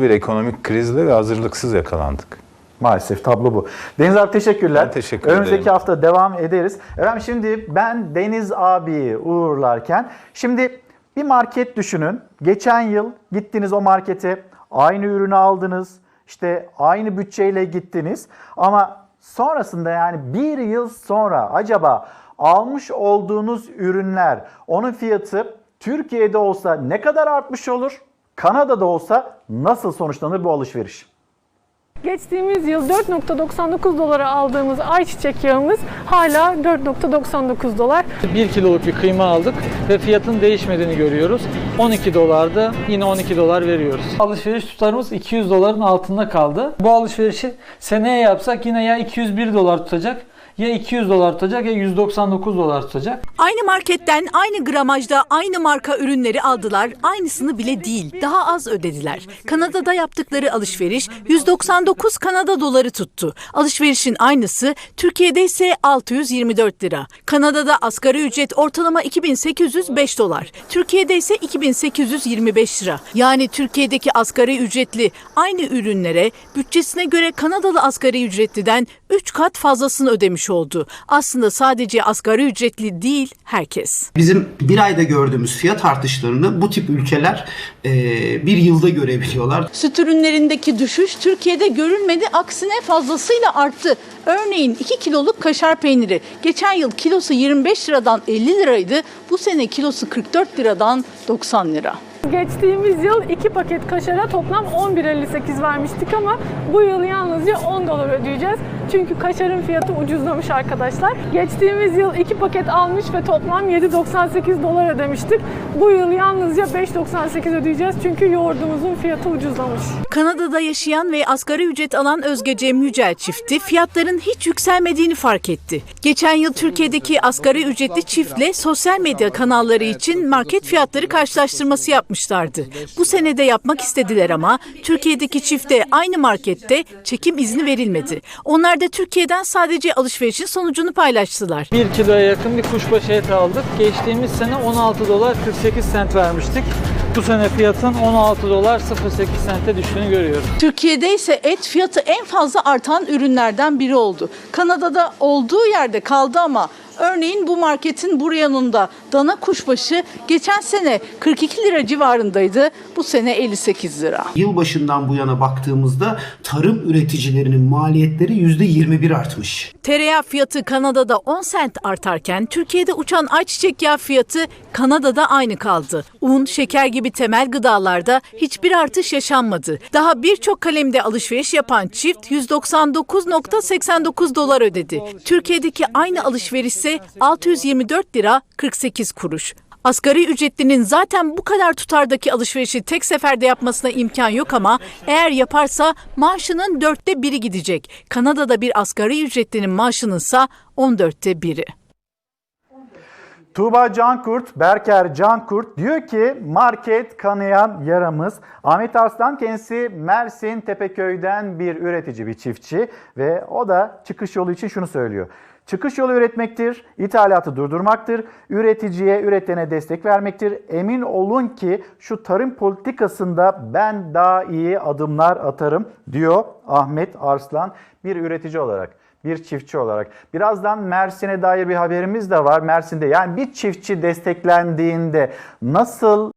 Bir ekonomik krizle ve hazırlıksız yakalandık. Maalesef tablo bu. Deniz abi teşekkürler. Ben teşekkür Önümüzdeki ederim. hafta devam ederiz. Efendim şimdi ben Deniz abiyi uğurlarken şimdi bir market düşünün. Geçen yıl gittiniz o markete aynı ürünü aldınız. İşte aynı bütçeyle gittiniz. Ama sonrasında yani bir yıl sonra acaba almış olduğunuz ürünler onun fiyatı Türkiye'de olsa ne kadar artmış olur? Kanada'da olsa nasıl sonuçlanır bu alışveriş? Geçtiğimiz yıl 4.99 dolara aldığımız ayçiçek yağımız hala 4.99 dolar. 1 kiloluk bir kıyma aldık ve fiyatın değişmediğini görüyoruz. 12 dolarda yine 12 dolar veriyoruz. Alışveriş tutarımız 200 doların altında kaldı. Bu alışverişi seneye yapsak yine ya 201 dolar tutacak ya 200 dolar tutacak ya 199 dolar tutacak. Aynı marketten aynı gramajda aynı marka ürünleri aldılar. Aynısını bile değil. Daha az ödediler. Kanada'da yaptıkları alışveriş 199 Kanada doları tuttu. Alışverişin aynısı Türkiye'de ise 624 lira. Kanada'da asgari ücret ortalama 2805 dolar. Türkiye'de ise 2825 lira. Yani Türkiye'deki asgari ücretli aynı ürünlere bütçesine göre Kanadalı asgari ücretliden 3 kat fazlasını ödemiş oldu. Aslında sadece asgari ücretli değil herkes. Bizim bir ayda gördüğümüz fiyat artışlarını bu tip ülkeler e, bir yılda görebiliyorlar. Süt ürünlerindeki düşüş Türkiye'de görülmedi, aksine fazlasıyla arttı. Örneğin 2 kiloluk kaşar peyniri geçen yıl kilosu 25 liradan 50 liraydı. Bu sene kilosu 44 liradan 90 lira. Geçtiğimiz yıl 2 paket kaşara toplam 11.58 vermiştik ama bu yıl yalnızca 10 dolar ödeyeceğiz. Çünkü kaşarın fiyatı ucuzlamış arkadaşlar. Geçtiğimiz yıl 2 paket almış ve toplam 7.98 dolar ödemiştik. Bu yıl yalnızca 5.98 ödeyeceğiz çünkü yoğurdumuzun fiyatı ucuzlamış. Kanada'da yaşayan ve asgari ücret alan Özge Cem Yücel çifti fiyatların hiç yükselmediğini fark etti. Geçen yıl Türkiye'deki asgari ücretli çiftle sosyal medya kanalları için market fiyatları karşılaştırması yapmışlardı. Bu sene de yapmak istediler ama Türkiye'deki çifte aynı markette çekim izni verilmedi. Onlar da Türkiye'den sadece alışverişin sonucunu paylaştılar. 1 kiloya yakın bir kuşbaşı eti aldık. Geçtiğimiz sene 16 dolar 48 sent vermiştik. Bu sene fiyatın 16 dolar 08 sente düştüğünü görüyoruz. Türkiye'de ise et fiyatı en fazla artan ürünlerden biri oldu. Kanada'da olduğu yerde kaldı ama örneğin bu marketin bu yanında dana kuşbaşı geçen sene 42 lira civarındaydı. Bu sene 58 lira. Yılbaşından bu yana baktığımızda tarım üreticilerinin maliyetleri %21 artmış. Tereyağı fiyatı Kanada'da 10 sent artarken Türkiye'de uçan ayçiçek yağı fiyatı Kanada'da aynı kaldı. Un, şeker gibi temel gıdalarda hiçbir artış yaşanmadı. Daha birçok kalemde alışveriş yapan çift 199.89 dolar ödedi. Türkiye'deki aynı alışveriş ise 624 lira 48 kuruş. Asgari ücretlinin zaten bu kadar tutardaki alışverişi tek seferde yapmasına imkan yok ama eğer yaparsa maaşının dörtte biri gidecek. Kanada'da bir asgari ücretlinin maaşının ise 14'te biri. Tuğba Cankurt, Berker Cankurt diyor ki market kanayan yaramız. Ahmet Arslan kendisi Mersin Tepeköy'den bir üretici, bir çiftçi ve o da çıkış yolu için şunu söylüyor. Çıkış yolu üretmektir, ithalatı durdurmaktır, üreticiye, üretene destek vermektir. Emin olun ki şu tarım politikasında ben daha iyi adımlar atarım diyor Ahmet Arslan bir üretici olarak bir çiftçi olarak. Birazdan Mersin'e dair bir haberimiz de var. Mersin'de yani bir çiftçi desteklendiğinde nasıl